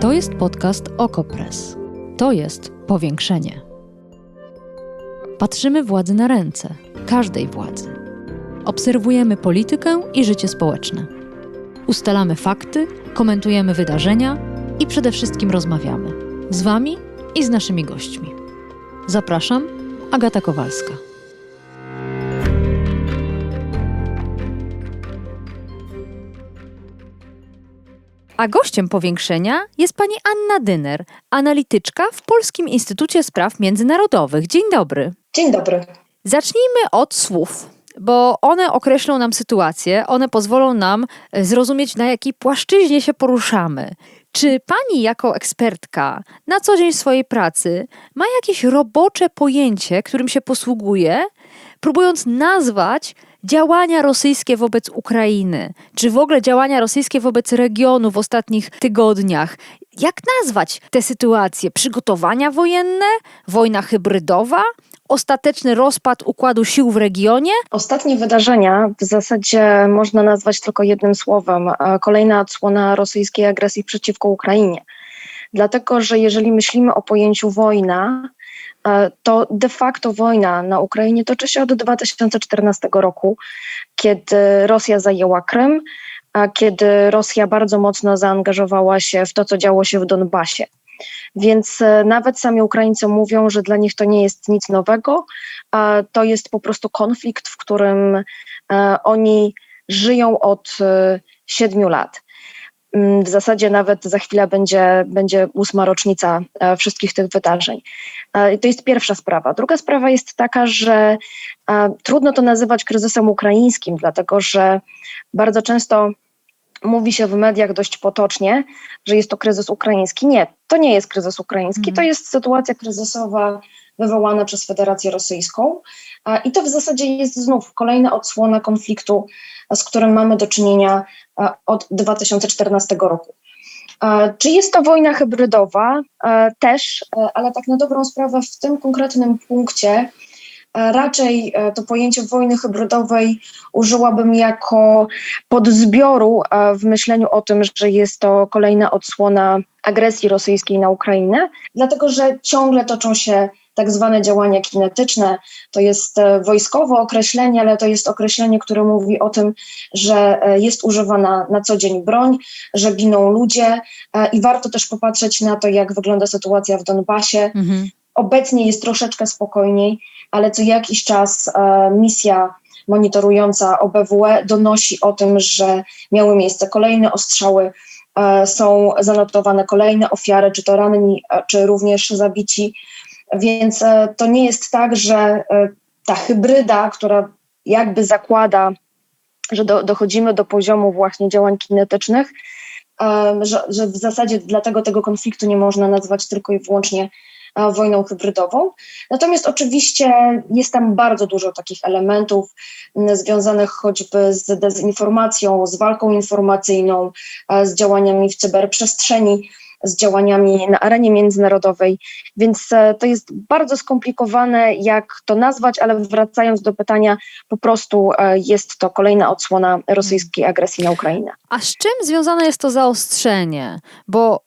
To jest podcast Okopres. To jest powiększenie. Patrzymy władzy na ręce, każdej władzy. Obserwujemy politykę i życie społeczne. Ustalamy fakty, komentujemy wydarzenia i przede wszystkim rozmawiamy z Wami i z naszymi gośćmi. Zapraszam, Agata Kowalska. A gościem powiększenia jest pani Anna Dyner, analityczka w Polskim Instytucie Spraw Międzynarodowych. Dzień dobry. Dzień dobry. Zacznijmy od słów, bo one określą nam sytuację, one pozwolą nam e, zrozumieć, na jakiej płaszczyźnie się poruszamy. Czy pani jako ekspertka na co dzień swojej pracy ma jakieś robocze pojęcie, którym się posługuje, próbując nazwać działania rosyjskie wobec Ukrainy, czy w ogóle działania rosyjskie wobec regionu w ostatnich tygodniach? Jak nazwać te sytuacje? Przygotowania wojenne? Wojna hybrydowa? Ostateczny rozpad układu sił w regionie? Ostatnie wydarzenia w zasadzie można nazwać tylko jednym słowem. Kolejna odsłona rosyjskiej agresji przeciwko Ukrainie. Dlatego, że jeżeli myślimy o pojęciu wojna, to de facto wojna na Ukrainie toczy się od 2014 roku, kiedy Rosja zajęła Krym, a kiedy Rosja bardzo mocno zaangażowała się w to, co działo się w Donbasie. Więc e, nawet sami Ukraińcy mówią, że dla nich to nie jest nic nowego, a to jest po prostu konflikt, w którym e, oni żyją od siedmiu lat. Mm, w zasadzie nawet za chwilę będzie, będzie ósma rocznica e, wszystkich tych wydarzeń. E, to jest pierwsza sprawa. Druga sprawa jest taka, że e, trudno to nazywać kryzysem ukraińskim, dlatego że bardzo często mówi się w mediach dość potocznie, że jest to kryzys ukraiński. Nie, to nie jest kryzys ukraiński, to mhm. jest sytuacja kryzysowa wywołana przez Federację Rosyjską. I to w zasadzie jest znów kolejna odsłona konfliktu, z którym mamy do czynienia od 2014 roku. Czy jest to wojna hybrydowa? Też, ale tak na dobrą sprawę w tym konkretnym punkcie raczej to pojęcie wojny hybrydowej użyłabym jako podzbioru w myśleniu o tym, że jest to kolejna odsłona agresji rosyjskiej na Ukrainę, dlatego że ciągle toczą się tak zwane działania kinetyczne. To jest e, wojskowe określenie, ale to jest określenie, które mówi o tym, że e, jest używana na co dzień broń, że giną ludzie e, i warto też popatrzeć na to, jak wygląda sytuacja w Donbasie. Mhm. Obecnie jest troszeczkę spokojniej, ale co jakiś czas misja monitorująca OBWE donosi o tym, że miały miejsce kolejne ostrzały, są zanotowane kolejne ofiary, czy to ranni, czy również zabici. Więc e, to nie jest tak, że e, ta hybryda, która jakby zakłada, że do, dochodzimy do poziomu właśnie działań kinetycznych, że, że w zasadzie dlatego tego konfliktu nie można nazwać tylko i wyłącznie e, wojną hybrydową. Natomiast oczywiście jest tam bardzo dużo takich elementów związanych choćby z dezinformacją, z walką informacyjną, z działaniami w cyberprzestrzeni z działaniami na arenie międzynarodowej, więc e, to jest bardzo skomplikowane, jak to nazwać, ale wracając do pytania, po prostu e, jest to kolejna odsłona rosyjskiej agresji na Ukrainę. A z czym związane jest to zaostrzenie? Bo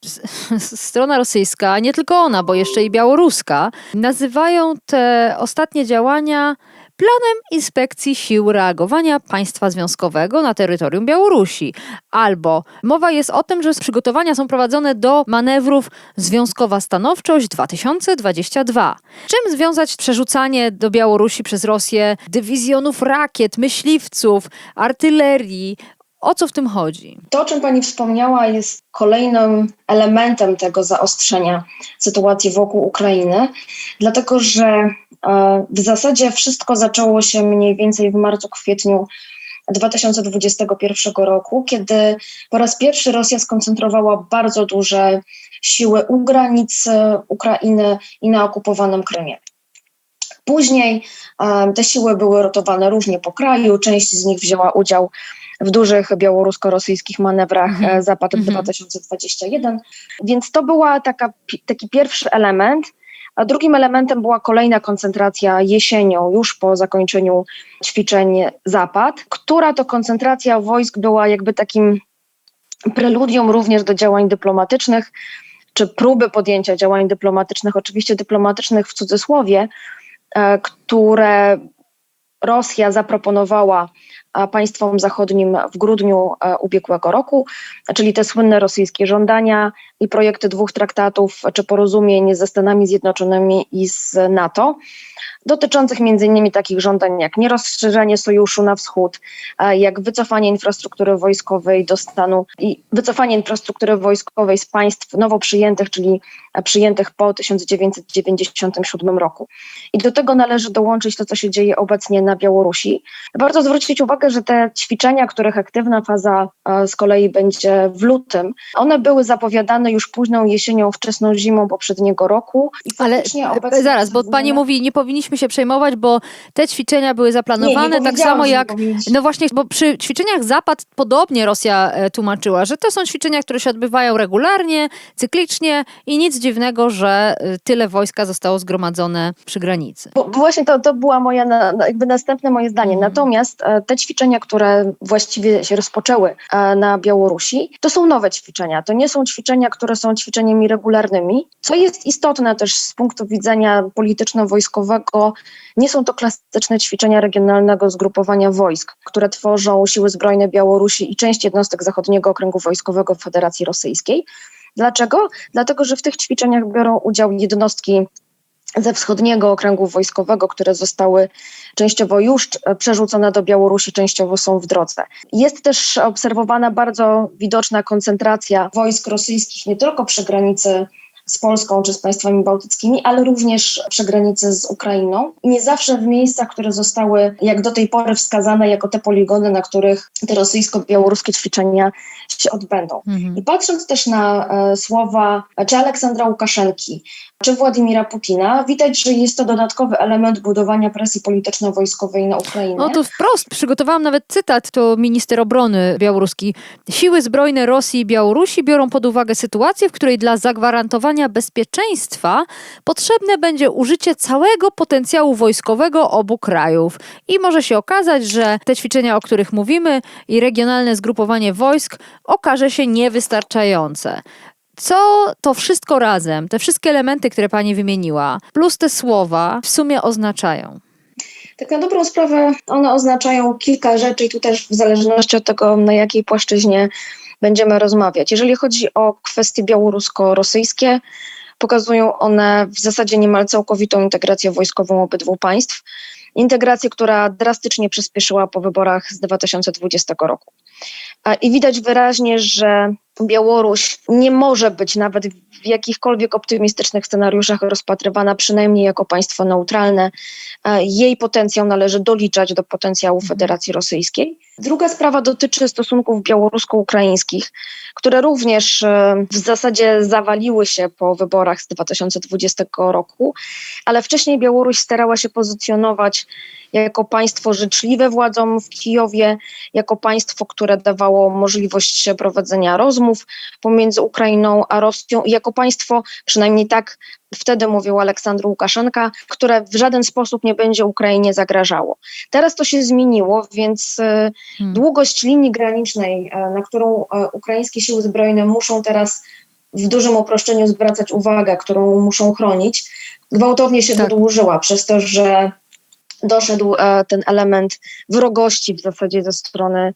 strona rosyjska, nie tylko ona, bo jeszcze i białoruska, nazywają te ostatnie działania planem inspekcji sił reagowania państwa związkowego na terytorium Białorusi. Albo mowa jest o tym, że przygotowania są prowadzone do manewrów Związkowa Stanowczość 2022. Czym związać przerzucanie do Białorusi przez Rosję dywizjonów rakiet, myśliwców, artylerii, o co w tym chodzi? To, o czym Pani wspomniała, jest kolejnym elementem tego zaostrzenia sytuacji wokół Ukrainy, dlatego że w zasadzie wszystko zaczęło się mniej więcej w marcu, kwietniu 2021 roku, kiedy po raz pierwszy Rosja skoncentrowała bardzo duże siły u granic e, Ukrainy i na okupowanym Krymie. Później e, te siły były rotowane różnie po kraju, część z nich wzięła udział w dużych białorusko-rosyjskich manewrach mhm. Zapad mhm. 2021. Więc to była taka, taki pierwszy element. A drugim elementem była kolejna koncentracja jesienią, już po zakończeniu ćwiczeń Zapad, która to koncentracja wojsk była jakby takim preludium również do działań dyplomatycznych, czy próby podjęcia działań dyplomatycznych, oczywiście dyplomatycznych w cudzysłowie, e, które Rosja zaproponowała państwom zachodnim w grudniu e, ubiegłego roku, czyli te słynne rosyjskie żądania i projekty dwóch traktatów czy porozumień ze Stanami Zjednoczonymi i z NATO dotyczących m.in. takich żądań jak nierozszerzenie sojuszu na wschód, jak wycofanie infrastruktury wojskowej do stanu i wycofanie infrastruktury wojskowej z państw nowo przyjętych, czyli e, przyjętych po 1997 roku. I do tego należy dołączyć to, co się dzieje obecnie na Białorusi. Warto zwrócić uwagę, że te ćwiczenia, których aktywna faza e, z kolei będzie w lutym, one były zapowiadane już późną jesienią, wczesną zimą poprzedniego roku. Ale obecnie zaraz, bo pani mówi, nie powinniśmy się przejmować, bo te ćwiczenia były zaplanowane Nie, nie tak samo jak. powinniśmy. No właśnie, bo przy ćwiczeniach Zapad podobnie Rosja e, tłumaczyła, że to są ćwiczenia, które się odbywają regularnie, cyklicznie i nic dziwnego, że e, tyle wojska zostało zgromadzone przy granicy. Bo, właśnie to, to była moja jakby następne moje zdanie. Mhm. Natomiast e, te ćwiczenia, które właściwie się rozpoczęły na Białorusi, to są nowe ćwiczenia. To nie są ćwiczenia, które są ćwiczeniami regularnymi. Co jest istotne też z punktu widzenia polityczno-wojskowego, nie są to klasyczne ćwiczenia regionalnego zgrupowania wojsk, które tworzą siły zbrojne Białorusi i część jednostek zachodniego okręgu wojskowego Federacji Rosyjskiej. Dlaczego? Dlatego, że w tych ćwiczeniach biorą udział jednostki ze wschodniego okręgu wojskowego, które zostały częściowo już e, przerzucone do Białorusi, częściowo są w drodze. Jest też obserwowana bardzo widoczna koncentracja wojsk rosyjskich nie tylko przy granicy z Polską czy z państwami bałtyckimi, ale również przy granicy z Ukrainą. Nie zawsze w miejscach, które zostały jak do tej pory wskazane jako te poligony, na których te rosyjsko-białoruskie ćwiczenia się odbędą. Mhm. I patrząc też na e, słowa czy Aleksandra Łukaszenki, czy Władimira Putina, widać, że jest to dodatkowy element budowania presji polityczno-wojskowej na Ukrainę. No to wprost, przygotowałam nawet cytat, to minister obrony białoruski. Siły zbrojne Rosji i Białorusi biorą pod uwagę sytuację, w której dla zagwarantowania bezpieczeństwa potrzebne będzie użycie całego potencjału wojskowego obu krajów. I może się okazać, że te ćwiczenia, o których mówimy i regionalne zgrupowanie wojsk okaże się niewystarczające. Co to wszystko razem, te wszystkie elementy, które pani wymieniła, plus te słowa w sumie oznaczają? Tak na dobrą sprawę one oznaczają kilka rzeczy i tu też w zależności od tego, na jakiej płaszczyźnie będziemy rozmawiać. Jeżeli chodzi o kwestie białorusko-rosyjskie, pokazują one w zasadzie niemal całkowitą integrację wojskową obydwu państw. Integrację, która drastycznie przyspieszyła po wyborach z 2020 roku. I widać wyraźnie, że Białoruś nie może być nawet w jakichkolwiek optymistycznych scenariuszach rozpatrywana przynajmniej jako państwo neutralne. E, Jej potencjał należy doliczać do potencjału Federacji Rosyjskiej. Druga sprawa dotyczy stosunków białorusko-ukraińskich, które również e, w zasadzie zawaliły się po wyborach z 2020 roku, ale wcześniej Białoruś starała się pozycjonować jako państwo życzliwe władzom w Kijowie, jako państwo, które dawało możliwość prowadzenia rozmów pomiędzy Ukrainą a Rosją i jako państwo, przynajmniej tak wtedy mówił Aleksandr Łukaszenka, które w żaden sposób nie będzie Ukrainie zagrażało. Teraz to się zmieniło, więc e, Hmm. długość linii granicznej, e, na którą e, ukraińskie siły zbrojne muszą teraz w dużym uproszczeniu zwracać uwagę, którą muszą chronić, gwałtownie się Tak. wydłużyła przez to, że doszedł e, ten element wrogości w zasadzie ze strony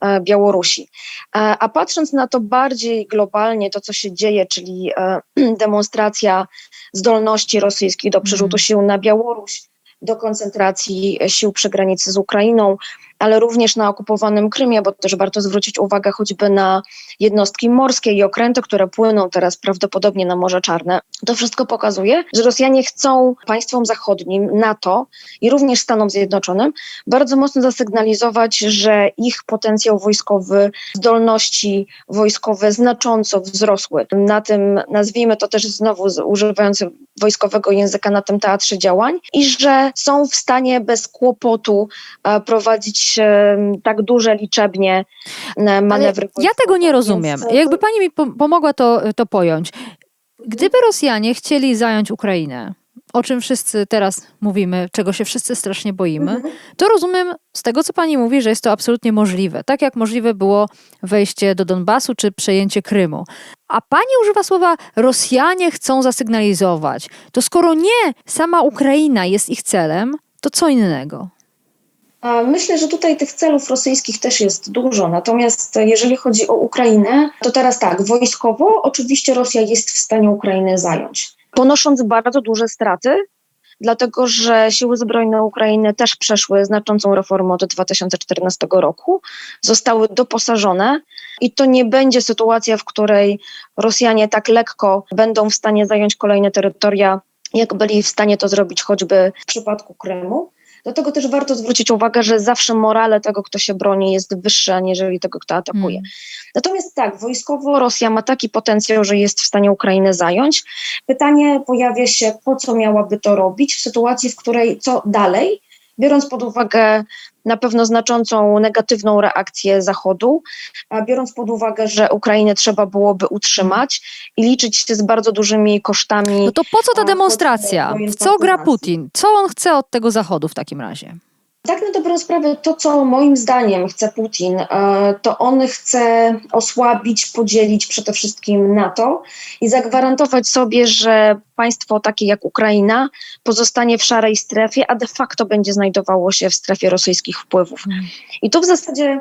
e, Białorusi. E, A patrząc na to bardziej globalnie, to co się dzieje, czyli demonstracja zdolności rosyjskich do przerzutu Mhm. sił na Białoruś, do koncentracji sił przy granicy z Ukrainą, ale również na okupowanym Krymie, bo też warto zwrócić uwagę choćby na jednostki morskie i okręty, które płyną teraz prawdopodobnie na Morze Czarne. To wszystko pokazuje, że Rosjanie chcą państwom zachodnim, NATO i również Stanom Zjednoczonym bardzo mocno zasygnalizować, że ich potencjał wojskowy, zdolności wojskowe znacząco wzrosły. Na tym, nazwijmy to też znowu używając wojskowego języka, na tym teatrze działań i że są w stanie bez kłopotu prowadzić tak duże liczebnie manewry Ale ja tego nie rozumiem. Więc, e, Jakby pani mi pom- pomogła to, to pojąć. Gdyby Rosjanie chcieli zająć Ukrainę, o czym wszyscy teraz mówimy, czego się wszyscy strasznie boimy, Mhm. to rozumiem z tego, co pani mówi, że jest to absolutnie możliwe. Tak jak możliwe było wejście do Donbasu czy przejęcie Krymu. A pani używa słowa Rosjanie chcą zasygnalizować. To skoro nie sama Ukraina jest ich celem, to co innego? Myślę, że tutaj tych celów rosyjskich też jest dużo. Natomiast jeżeli chodzi o Ukrainę, to teraz tak, wojskowo oczywiście Rosja jest w stanie Ukrainę zająć, ponosząc bardzo duże straty, dlatego że siły zbrojne Ukrainy też przeszły znaczącą reformę od 2014 roku, zostały doposażone i to nie będzie sytuacja, w której Rosjanie tak lekko będą w stanie zająć kolejne terytoria, jak byli w stanie to zrobić choćby w przypadku Krymu. Do tego też warto zwrócić uwagę, że zawsze morale tego, kto się broni, jest wyższe, aniżeli tego, kto atakuje. Mm. Natomiast tak, wojskowo Rosja ma taki potencjał, że jest w stanie Ukrainę zająć. Pytanie pojawia się, po co miałaby to robić w sytuacji, w której co dalej, biorąc pod uwagę na pewno znaczącą negatywną reakcję Zachodu, a biorąc pod uwagę, że Ukrainę trzeba byłoby utrzymać i liczyć się z bardzo dużymi kosztami. No to po co ta demonstracja? W co gra. Putin? Co on chce od tego Zachodu w takim razie? Tak na dobrą sprawę, to co moim zdaniem chce Putin, e, to on chce osłabić, podzielić przede wszystkim NATO i zagwarantować sobie, że państwo takie jak Ukraina pozostanie w szarej strefie, a de facto będzie znajdowało się w strefie rosyjskich wpływów. Mm. I tu w zasadzie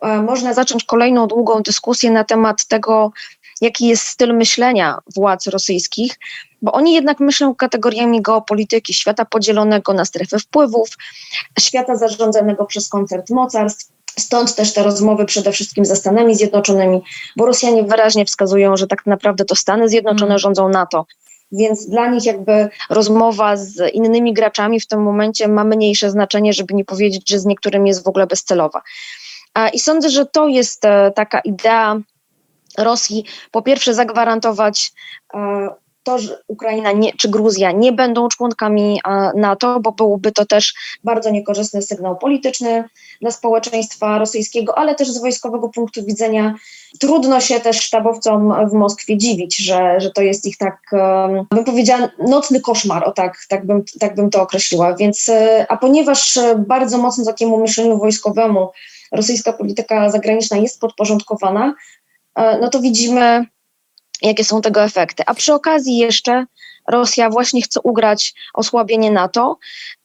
e, można zacząć kolejną długą dyskusję na temat tego, jaki jest styl myślenia władz rosyjskich, bo oni jednak myślą kategoriami geopolityki, świata podzielonego na strefy wpływów, świata zarządzanego przez koncert mocarstw. Stąd też te rozmowy przede wszystkim ze Stanami Zjednoczonymi, bo Rosjanie wyraźnie wskazują, że tak naprawdę to Stany Zjednoczone Mm. rządzą NATO. Więc dla nich jakby rozmowa z innymi graczami w tym momencie ma mniejsze znaczenie, żeby nie powiedzieć, że z niektórymi jest w ogóle bezcelowa. I sądzę, że to jest e, taka idea Rosji, po pierwsze zagwarantować e, to, że Ukraina nie, czy Gruzja nie będą członkami NATO, bo byłby to też bardzo niekorzystny sygnał polityczny dla społeczeństwa rosyjskiego, ale też z wojskowego punktu widzenia trudno się też sztabowcom w Moskwie dziwić, że, że to jest ich tak, bym powiedziała, nocny koszmar, o tak, tak, bym, tak bym to określiła. Więc, e, a ponieważ e, bardzo mocno takiemu myśleniu wojskowemu rosyjska polityka zagraniczna jest podporządkowana, e, no to widzimy, jakie są tego efekty. A przy okazji jeszcze Rosja właśnie chce ugrać osłabienie NATO,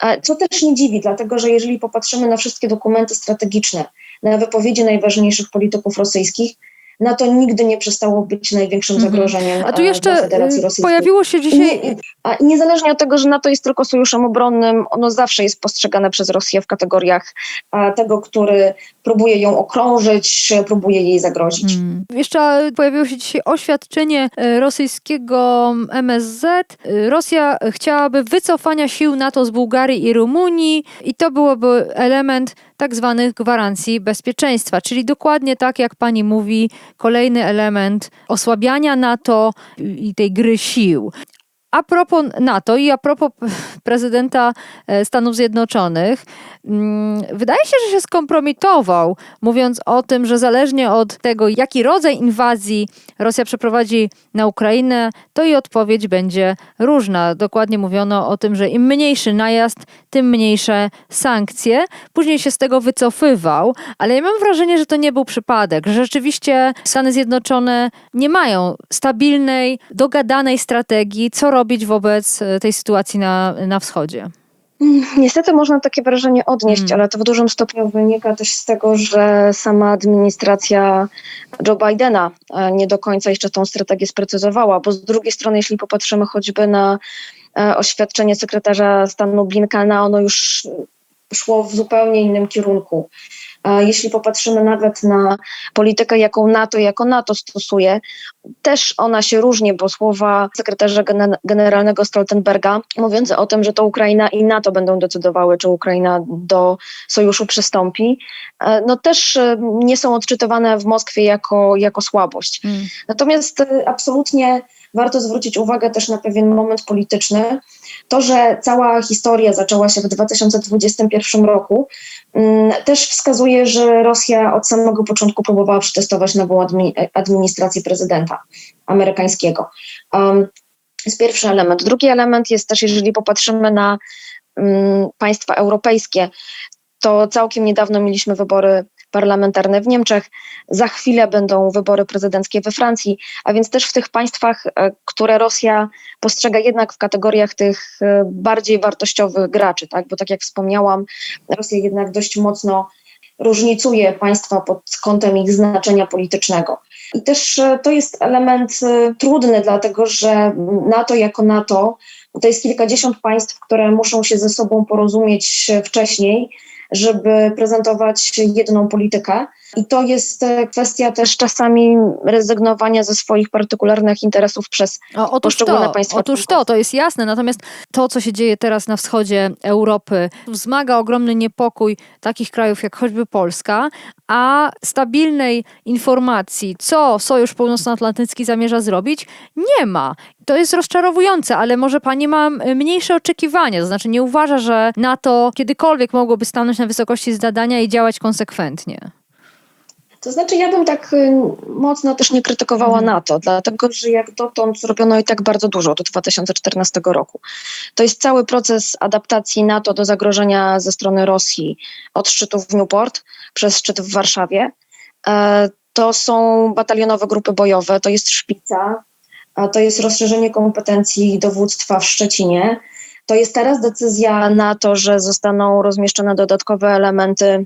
e, co też nie dziwi, dlatego że jeżeli popatrzymy na wszystkie dokumenty strategiczne, na wypowiedzi najważniejszych polityków rosyjskich, NATO nigdy nie przestało być największym Mhm. zagrożeniem A tu e, jeszcze y, Rosyjskiej. pojawiło się dzisiaj... nie- niezależnie od tego, że NATO jest tylko sojuszem obronnym, ono zawsze jest postrzegane przez Rosję w kategoriach e, tego, który próbuje ją okrążyć, próbuje jej zagrozić. Hmm. Jeszcze pojawiło się dzisiaj oświadczenie e, rosyjskiego MSZ. E, Rosja chciałaby wycofania sił NATO z Bułgarii i Rumunii i to byłoby element tak zwanych gwarancji bezpieczeństwa, czyli dokładnie tak jak pani mówi, kolejny element osłabiania NATO i tej gry sił. A propos NATO i a propos prezydenta e, Stanów Zjednoczonych, wydaje się, że się skompromitował, mówiąc o tym, że zależnie od tego, jaki rodzaj inwazji Rosja przeprowadzi na Ukrainę, to i odpowiedź będzie różna. Dokładnie mówiono o tym, że im mniejszy najazd, tym mniejsze sankcje. Później się z tego wycofywał, ale ja mam wrażenie, że to nie był przypadek, że rzeczywiście Stany Zjednoczone nie mają stabilnej, dogadanej strategii, co robić wobec e, tej sytuacji na, na wschodzie. Niestety można takie wrażenie odnieść, Mm. ale to w dużym stopniu wynika też z tego, że sama administracja Joe Bidena e, nie do końca jeszcze tą strategię sprecyzowała, bo z drugiej strony, jeśli popatrzymy choćby na e, oświadczenie sekretarza stanu Blinkena, ono już szło w zupełnie innym kierunku. Jeśli popatrzymy nawet na politykę, jaką NATO jako NATO stosuje, też ona się różni, bo słowa sekretarza gene- generalnego Stoltenberga mówiące o tym, że to Ukraina i NATO będą decydowały, czy Ukraina do sojuszu przystąpi, e, no też e, nie są odczytywane w Moskwie jako, jako słabość. Mm. Natomiast e, absolutnie warto zwrócić uwagę też na pewien moment polityczny. To, że cała historia zaczęła się w 2021 roku, mm, też wskazuje, że Rosja od samego początku próbowała przetestować nową admi- administrację prezydenta amerykańskiego. Um, jest pierwszy element. Drugi element jest też, jeżeli popatrzymy na mm, państwa europejskie, to całkiem niedawno mieliśmy wybory parlamentarne w Niemczech, za chwilę będą wybory prezydenckie we Francji, a więc też w tych państwach, e, które Rosja postrzega jednak w kategoriach tych e, bardziej wartościowych graczy, tak? bo tak jak wspomniałam, Rosja jednak dość mocno różnicuje państwa pod kątem ich znaczenia politycznego. I też e, to jest element trudny, dlatego że NATO jako NATO to jest kilkadziesiąt państw, które muszą się ze sobą porozumieć wcześniej, żeby prezentować jedną politykę. I to jest e, kwestia też czasami rezygnowania ze swoich partykularnych interesów przez O, otóż poszczególne to, państwa otóż to, to jest jasne. Natomiast to, co się dzieje teraz na wschodzie Europy, wzmaga ogromny niepokój takich krajów jak choćby Polska, a stabilnej informacji, co Sojusz Północnoatlantycki zamierza zrobić, nie ma. To jest rozczarowujące, ale może pani ma mniejsze oczekiwania, to znaczy nie uważa, że NATO kiedykolwiek mogłoby stanąć na wysokości zadania i działać konsekwentnie. To znaczy, ja bym tak y, mocno też nie krytykowała Mhm. NATO, dlatego że jak dotąd zrobiono i tak bardzo dużo do 2014 roku. To jest cały proces adaptacji NATO do zagrożenia ze strony Rosji od szczytu w Newport przez szczyt w Warszawie. E, To są batalionowe grupy bojowe, to jest szpica, to jest rozszerzenie kompetencji dowództwa w Szczecinie. To jest teraz decyzja NATO, że zostaną rozmieszczone dodatkowe elementy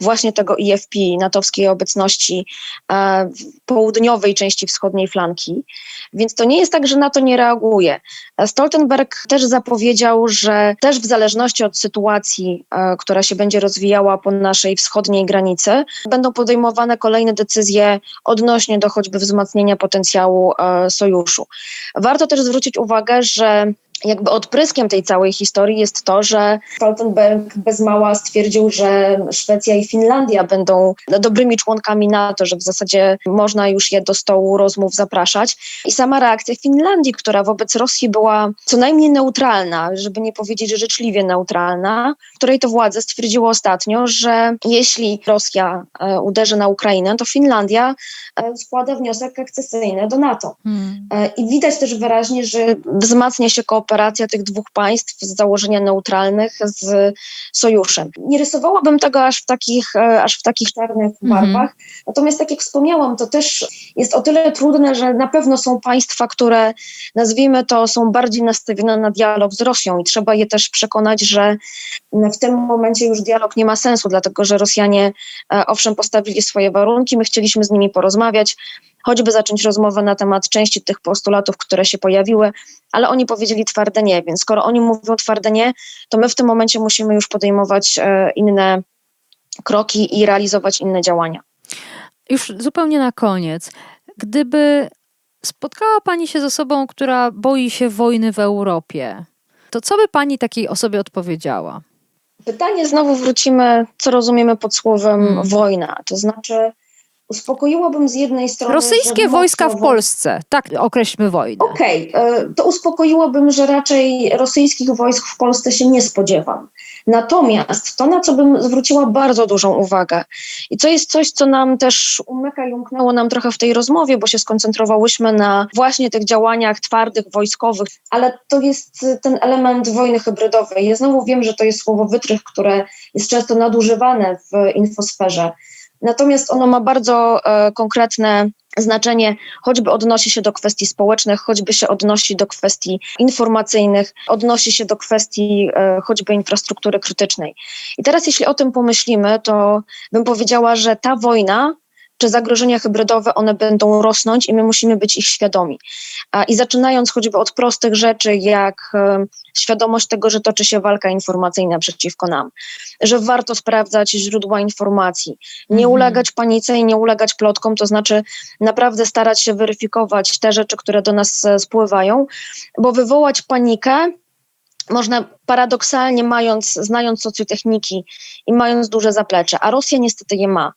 właśnie tego IFP, natowskiej obecności e, południowej części wschodniej flanki. Więc to nie jest tak, że NATO nie reaguje. E, Stoltenberg też zapowiedział, że też w zależności od sytuacji, e, która się będzie rozwijała po naszej wschodniej granicy, będą podejmowane kolejne decyzje odnośnie do choćby wzmacnienia potencjału e, sojuszu. Warto też zwrócić uwagę, że jakby odpryskiem tej całej historii jest to, że Stoltenberg bez mała stwierdził, że Szwecja i Finlandia będą dobrymi członkami NATO, że w zasadzie można już je do stołu rozmów zapraszać. I sama reakcja Finlandii, która wobec Rosji była co najmniej neutralna, żeby nie powiedzieć życzliwie neutralna, której to władze stwierdziły ostatnio, że jeśli Rosja e, uderzy na Ukrainę, to Finlandia e, składa wniosek akcesyjny do NATO. Hmm. E, I widać też wyraźnie, że wzmacnia się kooperacja tych dwóch państw z założenia neutralnych z sojuszem. Nie rysowałabym tego aż w takich, e, aż w takich czarnych Mhm. barwach. Natomiast tak jak wspomniałam, to też jest o tyle trudne, że na pewno są państwa, które nazwijmy to, są bardziej nastawione na dialog z Rosją i trzeba je też przekonać, że w tym momencie już dialog nie ma sensu, dlatego że Rosjanie e, owszem postawili swoje warunki, my chcieliśmy z nimi porozmawiać, choćby zacząć rozmowę na temat części tych postulatów, które się pojawiły, ale oni powiedzieli twarde nie, więc skoro oni mówią twarde nie, to my w tym momencie musimy już podejmować e, inne kroki i realizować inne działania. Już zupełnie na koniec. Gdyby spotkała Pani się z osobą, która boi się wojny w Europie, to co by Pani takiej osobie odpowiedziała? Pytanie znowu wrócimy, co rozumiemy pod słowem Hmm. wojna, to znaczy uspokoiłabym z jednej strony... Rosyjskie wojska w Polsce, tak określmy wojnę. Okej, e, to uspokoiłabym, że raczej rosyjskich wojsk w Polsce się nie spodziewam. Natomiast to, na co bym zwróciła bardzo dużą uwagę i co jest coś, co nam też umyka i umknęło nam trochę w tej rozmowie, bo się skoncentrowałyśmy na właśnie tych działaniach twardych, wojskowych, ale to jest y, ten element wojny hybrydowej. Ja znowu wiem, że to jest słowo wytrych, które jest często nadużywane w infosferze. Natomiast ono ma bardzo e, konkretne znaczenie, choćby odnosi się do kwestii społecznych, choćby się odnosi do kwestii informacyjnych, odnosi się do kwestii e, choćby infrastruktury krytycznej. I teraz, jeśli o tym pomyślimy, to bym powiedziała, że ta wojna czy zagrożenia hybrydowe, one będą rosnąć i my musimy być ich świadomi. I zaczynając choćby od prostych rzeczy, jak e, świadomość tego, że toczy się walka informacyjna przeciwko nam, że warto sprawdzać źródła informacji, nie Mhm. ulegać panice i nie ulegać plotkom, to znaczy naprawdę starać się weryfikować te rzeczy, które do nas e, spływają, bo wywołać panikę można paradoksalnie mając, znając socjotechniki i mając duże zaplecze, a Rosja niestety je ma.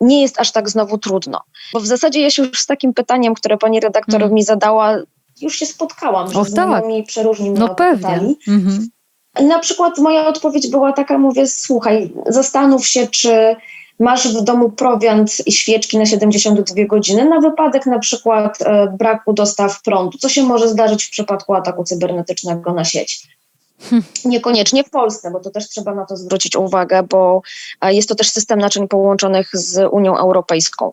Nie jest aż tak znowu trudno. Bo w zasadzie ja się już z takim pytaniem, które pani redaktor Mm. mi zadała, już się spotkałam, że O, znajomí przeróżni mnie No pewnie. Mhm. Na przykład moja odpowiedź była taka, mówię, słuchaj, zastanów się, czy masz w domu prowiant i świeczki na 72 godziny na wypadek na przykład e, braku dostaw prądu, co się może zdarzyć w przypadku ataku cybernetycznego na sieć. Niekoniecznie w Polsce, bo to też trzeba na to zwrócić uwagę, bo e, jest to też system naczyń połączonych z Unią Europejską.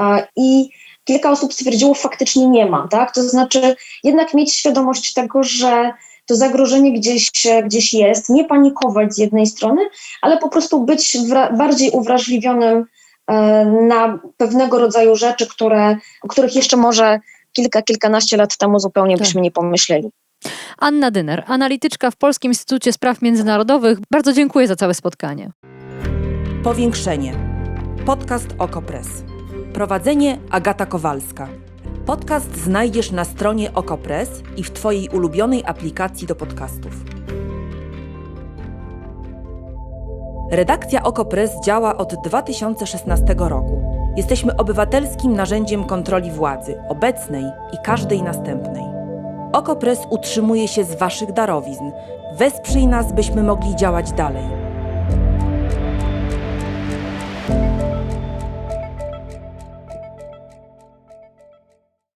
E, I kilka osób stwierdziło, faktycznie nie ma, tak? To znaczy jednak mieć świadomość tego, że to zagrożenie gdzieś, gdzieś jest, nie panikować z jednej strony, ale po prostu być bardziej uwrażliwionym e, na pewnego rodzaju rzeczy, które, o których jeszcze może kilka, kilkanaście lat temu zupełnie Tak. byśmy nie pomyśleli. Anna Dyner, analityczka w Polskim Instytucie Spraw Międzynarodowych. Bardzo dziękuję za całe spotkanie. Powiększenie. Podcast Okopres. Prowadzenie Agata Kowalska. Podcast znajdziesz na stronie Okopres i w Twojej ulubionej aplikacji do podcastów. Redakcja Okopres działa od 2016 roku. Jesteśmy obywatelskim narzędziem kontroli władzy, obecnej i każdej następnej. Okopres utrzymuje się z Waszych darowizn. Wesprzyj nas, byśmy mogli działać dalej.